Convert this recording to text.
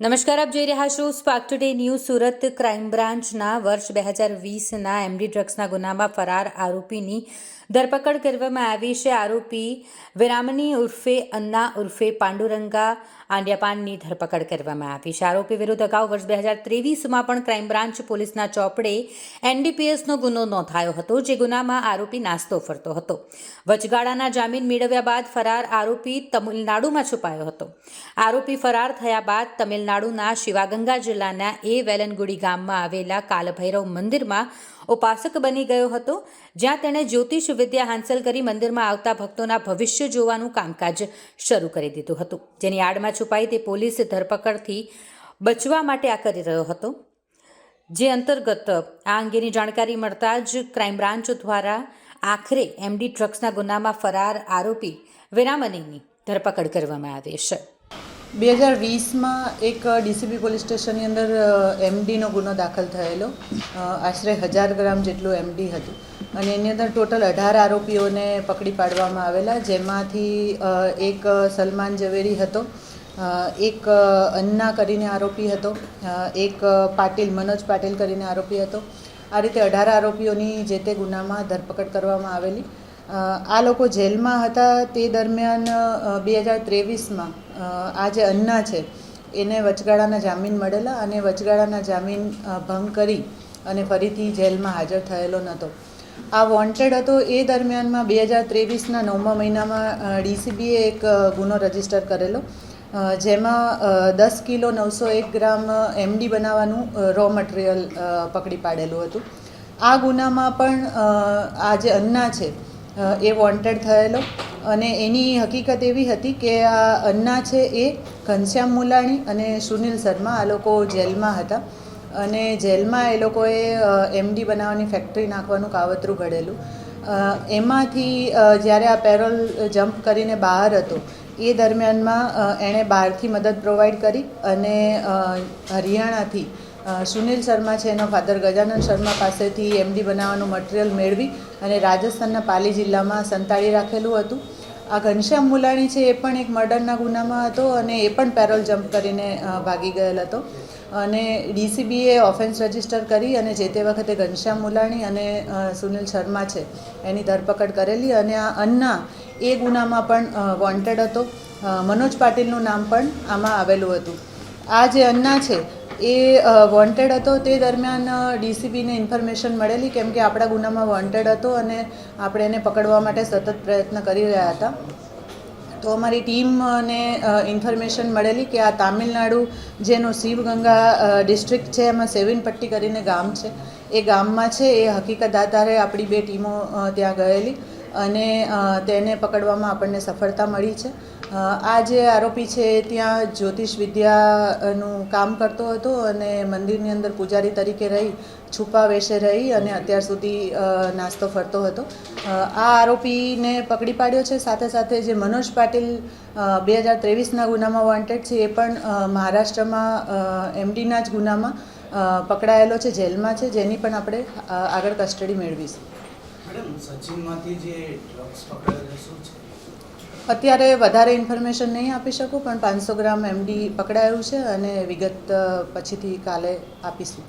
નમસ્કાર, આપ જોઈ રહ્યા છો spark today news Surat crime બ્રાન્ચના વર્ષ બે હજાર વીસના એમડી ડ્રગ્સના ગુનામાં ફરાર આરોપીની ધરપકડ કરવામાં આવી છે. આરોપી વિરામની ઉર્ફે અન્ના ઉર્ફે પાંડુરંગા આંડિયાપાનની ધરપકડ કરવામાં આવી છે. આરોપી વિરુદ્ધ અગાઉ વર્ષ બે હજાર ત્રેવીસમાં પણ ક્રાઇમ બ્રાન્ચ પોલીસના ચોપડે એનડીપીએસનો ગુનો નોંધાયો હતો, જે ગુનામાં આરોપી નાસ્તો ફરતો હતો. વચગાળાના જામીન મેળવ્યા બાદ ફરાર આરોપી તમિલનાડુમાં છુપાયો હતો. આરોપી ફરાર થયા બાદ તમિલનાડુના શિવાગંગા જિલ્લાના એ વેલનગુડી ગામમાં આવેલા કાલભૈરવ મંદિરમાં ઉપાસક બની ગયો હતો, જ્યાં તેણે જ્યોતિષ વિદ્યા હાંસલ કરી મંદિરમાં આવતા ભક્તોના ભવિષ્ય જોવાનું કામકાજ શરૂ કરી દીધું હતું. જેની આડમાં છુપાઈ તે પોલીસ ધરપકડથી બચવા માટે આ કરી રહ્યો હતો. જે અંતર્ગત આ અંગેની જાણકારી મળતા જ ક્રાઇમ બ્રાન્ચ દ્વારા આખરે એમડી ડ્રગ્સના ગુનામાં ફરાર આરોપી વિરામનીની ધરપકડ કરવામાં આવી છે. બે હજાર વીસમાં એક ડીસીબી પોલીસ સ્ટેશનની અંદર એમડીનો ગુનો દાખલ થયેલો. આશરે હજાર ગ્રામ જેટલું એમડી હતું. અને એની અંદર ટોટલ અઢાર આરોપીઓને પકડી પાડવામાં આવેલા, જેમાંથી એક સલમાન ઝવેરી હતો એક અન્ના કરીને આરોપી હતો એક પાટીલ, મનોજ પાટીલ કરીને આરોપી હતો. આ રીતે અઢાર આરોપીઓની જે તે ગુનામાં ધરપકડ કરવામાં આવેલી. આ લોકો જેલમાં હતા તે દરમિયાન બે હજાર ત્રેવીસમાં આ જે અન્ના છે, એને વચગાળાના જામીન મળેલા અને વચગાળાના જામીન ભંગ કરી અને ફરીથી જેલમાં હાજર થયેલો નહોતો. આ વોન્ટેડ હતો એ દરમિયાનમાં બે હજાર ત્રેવીસના નવમા મહિનામાં ડીસીબીએ એક ગુનો રજિસ્ટર કરેલો જેમાં દસ કિલો નવસો એક ગ્રામ એમડી બનાવવાનું રો મટીરિયલ પકડી પાડેલું હતું. આ ગુનામાં પણ આ જે અન્ના છે એ વોન્ટેડ થયેલો. અને એની હકીકત એવી હતી કે આ અન્ના છે એ ઘનશ્યામ મુલાણી અને સુનિલ શર્મા આ લોકો જેલમાં હતા. અને જેલમાં એ લોકોએ એમડી બનાવવાની ફેક્ટરી નાખવાનું કાવતરું ઘડેલું. એમાંથી જ્યારે આ પેરોલ જમ્પ કરીને બહાર હતો, એ દરમિયાનમાં એણે બહારથી મદદ પ્રોવાઈડ કરી અને હરિયાણાથી સુનિલ શર્મા છે, એનો ફાધર ગજાનંદ શર્મા પાસેથી એમડી બનાવવાનું મટીરિયલ મેળવી અને રાજસ્થાનના પાલી જિલ્લામાં સંતાડી રાખેલું હતું. આ ઘનશ્યામ મુલાણી છે, એ પણ એક મર્ડરના ગુનામાં હતો અને એ પણ પેરોલ જમ્પ કરીને ભાગી ગયેલ હતો. અને ડીસીબીએ ઓફેન્સ રજિસ્ટર કરી અને જે તે વખતે ઘનશ્યામ મુલાણી અને સુનિલ શર્મા છે, એની ધરપકડ કરેલી અને આ અન્ના એ ગુનામાં પણ વોન્ટેડ હતો. મનોજ પાટીલનું નામ પણ આમાં આવેલું હતું. આ જે અન્ના છે એ વોન્ટેડ હતો તે દરમિયાન ડીસીપીને ઇન્ફોર્મેશન મળેલી કેમ કે આપણા ગુનામાં વોન્ટેડ હતો અને આપણે એને પકડવા માટે સતત પ્રયત્ન કરી રહ્યા હતા. તો અમારી ટીમને ઇન્ફોર્મેશન મળેલી કે આ તામિલનાડુ જેનો શિવગંગા ડિસ્ટ્રિક્ટ છે, એમાં સેવિનપટ્ટી કરીને ગામ છે. એ ગામમાં છે, એ હકીકત આધારે આપણી બે ટીમો ત્યાં ગયેલી. અને તેને પકડવામાં આપણને સફળતા મળી છે. આ જે આરોપી છે ત્યાં જ્યોતિષ વિદ્યાનું કામ કરતો હતો અને મંદિરની અંદર પૂજારી તરીકે રહી, છુપા વેશે રહી અને અત્યાર સુધી નાસ્તો ફરતો હતો. આ આરોપીને પકડી પાડ્યો છે. સાથે સાથે જે મનોજ પાટીલ બે હજાર ત્રેવીસના ગુનામાં વોન્ટેડ છે, એ પણ મહારાષ્ટ્રમાં એમડીના જ ગુનામાં પકડાયેલો છે, જેલમાં છે. જેની પણ આપણે આગળ કસ્ટડી મેળવીશું. અત્યારે વધારે ઇન્ફોર્મેશન નહીં આપી શકું, પણ પાંચસો ગ્રામ એમડી પકડાયું છે અને વિગત પછીથી કાલે આપીશું.